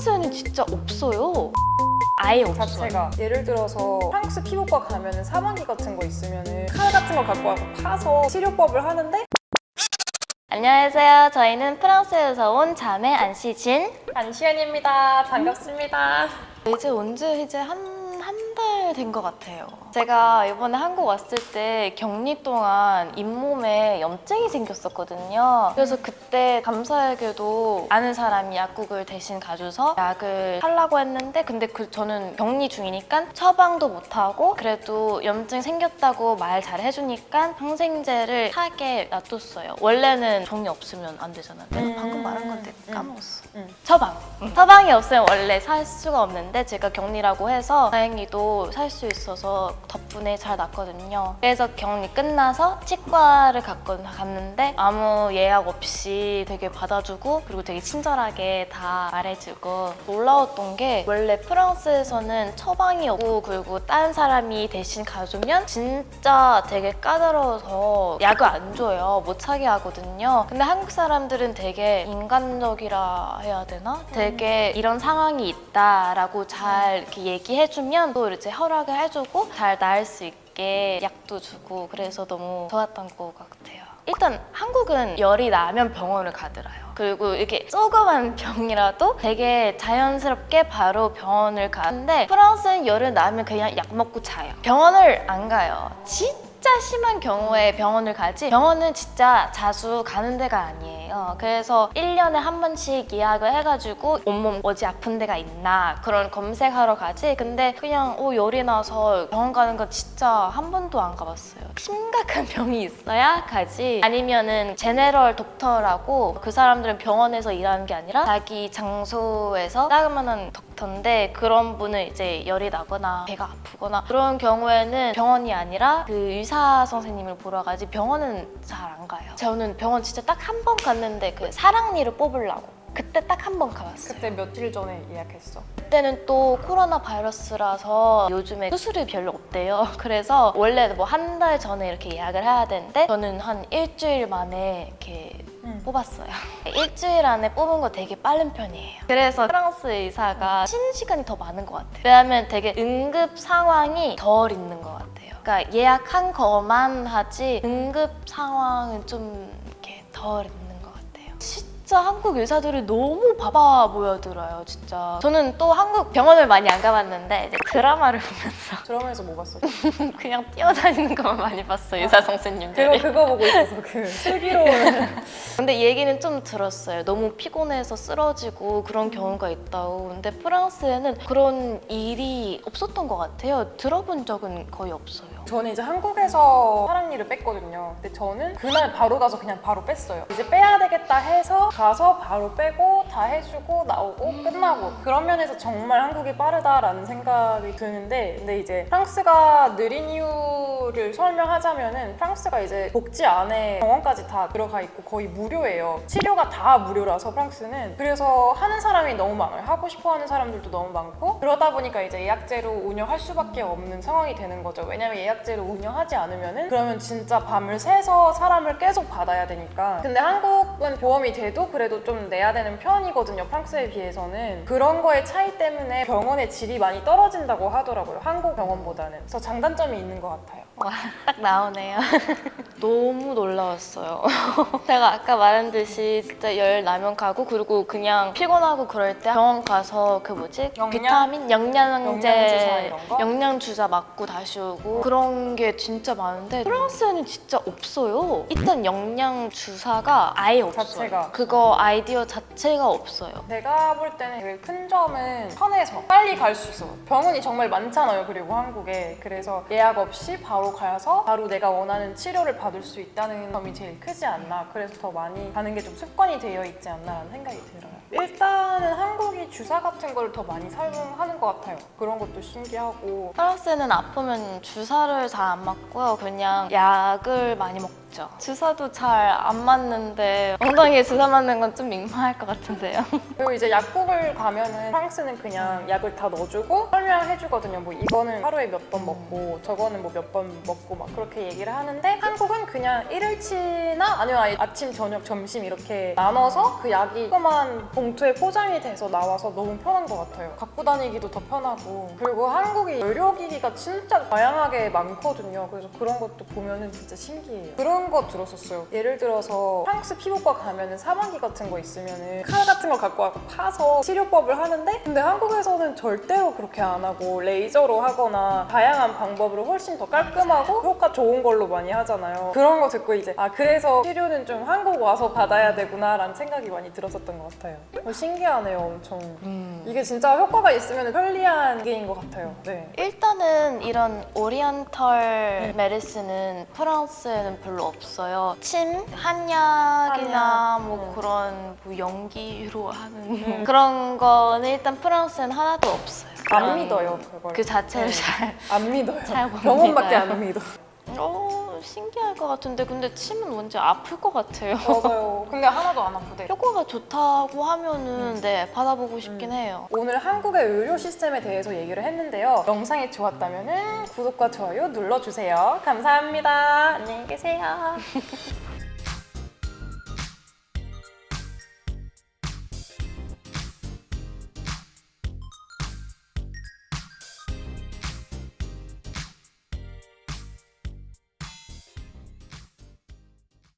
프랑스에는 진짜 없어요. 아예 없어요. 자체가 예를 들어서 프랑스 피부과 가면은 사망기 같은 거 있으면은 칼 같은 거 갖고 와서 파서 치료법을 하는데 안녕하세요. 저희는 프랑스에서 온 자매 안시진. 안시연입니다. 반갑습니다. 이제 언제 이제 한한 달 된 것 같아요. 제가 이번에 한국 왔을 때 격리 동안 잇몸에 염증이 생겼었거든요. 그래서 그때 감사하게도 아는 사람이 약국을 대신 가줘서 약을 하려고 했는데 근데 그 저는 격리 중이니까 처방도 못 하고 그래도 염증 생겼다고 말 잘 해주니까 항생제를 사게 놔뒀어요. 원래는 종이 없으면 안 되잖아요. 내가 음, 방금 말한 건데 음. 까먹었어. 음. 처방. 처방이 없으면 원래 살 수가 없는데 제가 격리라고 해서 다행히도 살 수 있어서 덕분에 잘 낫거든요. 그래서 격리 끝나서 치과를 갔건 갔는데 아무 예약 없이 되게 받아주고 그리고 되게 친절하게 다 말해주고 놀라웠던 게 원래 프랑스에서는 처방이 없고 그리고 다른 사람이 대신 가주면 진짜 되게 까다로워서 약을 안 줘요. 못 차게 하거든요. 근데 한국 사람들은 되게 인간적이라 해야 되나? 되게 이런 상황이 있다라고 잘 이렇게 얘기해주면 또 이제 허락을 해주고 잘 나을 수 있게 약도 주고 그래서 너무 좋았던 것 같아요. 일단 한국은 열이 나면 병원을 가더라요. 그리고 이렇게 조그만 병이라도 되게 자연스럽게 바로 병원을 가는데 프랑스는 열을 나면 그냥 약 먹고 자요. 병원을 안 가요. 진짜 심한 경우에 병원을 가지 병원은 진짜 자주 가는 데가 아니에요. 그래서 1년에 한 번씩 예약을 해가지고 온몸 어디 아픈 데가 있나 그런 검색하러 가지 근데 그냥 어, 열이 나서 병원 가는 건 진짜 한 번도 안 가봤어요. 심각한 병이 있어야 가지 아니면은 제네럴 독터라고 그 사람들은 병원에서 일하는 게 아니라 자기 장소에서 따그만한 덕터인데 그런 분은 이제 열이 나거나 배가 아프거나 그런 경우에는 병원이 아니라 그 의사 선생님을 보러 가지 병원은 잘 안 가요. 저는 병원 진짜 딱 한 번 갔는데 그 사랑니를 뽑으려고 그때 딱 한 번 가봤어요. 그때 며칠 전에 예약했어. 그때는 또 코로나 바이러스라서 요즘에 수술이 별로 없대요. 그래서 원래 뭐 한 달 전에 이렇게 예약을 해야 되는데 저는 한 일주일 만에 이렇게 음. 뽑았어요. 일주일 안에 뽑은 거 되게 빠른 편이에요. 그래서 프랑스 의사가 쉬는 시간이 더 많은 것 같아요. 왜냐하면 되게 응급 상황이 덜 있는 것 같아요. 그러니까 예약한 거만 하지 응급 상황은 좀 이렇게 덜 있는. 진짜 한국 의사들이 너무 바빠 보여들어요, 진짜. 저는 또 한국 병원을 많이 안 가봤는데 이제 드라마를 보면서 드라마에서 뭐 봤어? 그냥 뛰어다니는 것만 많이 봤어요, 의사 선생님들. 그거 그거 보고 있어서 그 슬기로운 근데 얘기는 좀 들었어요. 너무 피곤해서 쓰러지고 그런 경우가 있다고. 근데 프랑스에는 그런 일이 없었던 것 같아요. 들어본 적은 거의 없어요. 저는 이제 한국에서 사랑니를 뺐거든요. 근데 저는 그날 바로 가서 그냥 바로 뺐어요. 이제 빼야 되겠다 해서 가서 바로 빼고 다 해주고 나오고 끝나고 그런 면에서 정말 한국이 빠르다라는 생각이 드는데 근데 이제 프랑스가 느린 이유를 설명하자면은 프랑스가 이제 복지 안에 병원까지 다 들어가 있고 거의 무료예요. 치료가 다 무료라서 프랑스는 그래서 하는 사람이 너무 많아요. 하고 싶어 하는 사람들도 너무 많고 그러다 보니까 이제 예약제로 운영할 수밖에 없는 상황이 되는 거죠. 왜냐면 예약 제로 운영하지 않으면은 그러면 진짜 밤을 새서 사람을 계속 받아야 되니까. 근데 한국은 보험이 돼도 그래도 좀 내야 되는 편이거든요. 프랑스에 비해서는 그런 거의 차이 때문에 병원의 질이 많이 떨어진다고 하더라고요. 한국 병원보다는. 그래서 장단점이 있는 것 같아요. 와, 딱 나오네요. 너무 놀라웠어요. 제가 아까 말한 듯이 진짜 열 나면 가고 그리고 그냥 피곤하고 그럴 때 병원 가서 그 뭐지? 영양? 비타민, 영양제, 영양 주사 이런 거? 영양 주사 맞고 다시 오고 그런 게 진짜 많은데 프랑스에는 진짜 없어요. 일단 영양 주사가 아예 없어요. 자체가. 그거 아이디어 자체가 없어요. 제가 볼 때는 제일 큰 점은 편해서 빨리 갈 수 있어. 병원이 정말 많잖아요. 그리고 한국에. 그래서 예약 없이 바로 가서 바로 내가 원하는 치료를 받을 수 있다는 점이 제일 크지 않나. 그래서 더 많이 가는 게 좀 습관이 되어 있지 않나라는 생각이 들어요. 일단은 한국이 주사 같은 걸 더 많이 사용하는 것 같아요. 그런 것도 신기하고. 프랑스는 아프면 주사를 잘 안 맞고요. 그냥 약을 많이 먹고 있죠. 주사도 잘 안 맞는데 엉덩이에 주사 맞는 건 좀 민망할 것 같은데요. 그리고 이제 약국을 가면은 프랑스는 그냥 약을 다 넣어주고 설명해주거든요. 뭐 이거는 하루에 몇 번 먹고 저거는 뭐 몇 번 먹고 막 그렇게 얘기를 하는데 한국은 그냥 일일치나 아니면 아예 아침, 저녁, 점심 이렇게 나눠서 그 약이 조그만 봉투에 포장이 돼서 나와서 너무 편한 것 같아요. 갖고 다니기도 더 편하고 그리고 한국이 의료기기가 진짜 다양하게 많거든요. 그래서 그런 것도 보면은 진짜 신기해요. 그런 거 들었었어요. 예를 들어서 프랑스 피부과 가면은 사마귀 같은 거 있으면은 칼 같은 거 갖고 와서 파서 치료법을 하는데 근데 한국에서는 절대로 그렇게 안 하고 레이저로 하거나 다양한 방법으로 훨씬 더 깔끔하고 효과 좋은 걸로 많이 하잖아요. 그런 거 듣고 이제 아 그래서 치료는 좀 한국 와서 받아야 되구나라는 생각이 많이 들었었던 것 같아요. 어, 신기하네요, 엄청. 이게 진짜 효과가 있으면 편리한 게인 것 같아요. 네. 일단은 이런 오리엔털 메디슨은 프랑스에는 별로 없어요. 침, 한약이나 한약, 뭐 음. 그런 뭐 연기로 하는 그런 거는 일단 프랑스에는 하나도 없어요. 안 그런 믿어요, 그걸. 그 자체를 네. 잘. 안 믿어요. 잘 못 병원밖에 믿어요. 안 믿어. 어, 신기할 것 같은데 근데 침은 왠지 아플 것 같아요. 맞아요. 근데 하나도 안 아프대. 효과가 좋다고 하면은 네 받아보고 싶긴 해요. 오늘 한국의 의료 시스템에 대해서 얘기를 했는데요. 영상이 좋았다면 구독과 좋아요 눌러주세요. 감사합니다. 안녕히 계세요.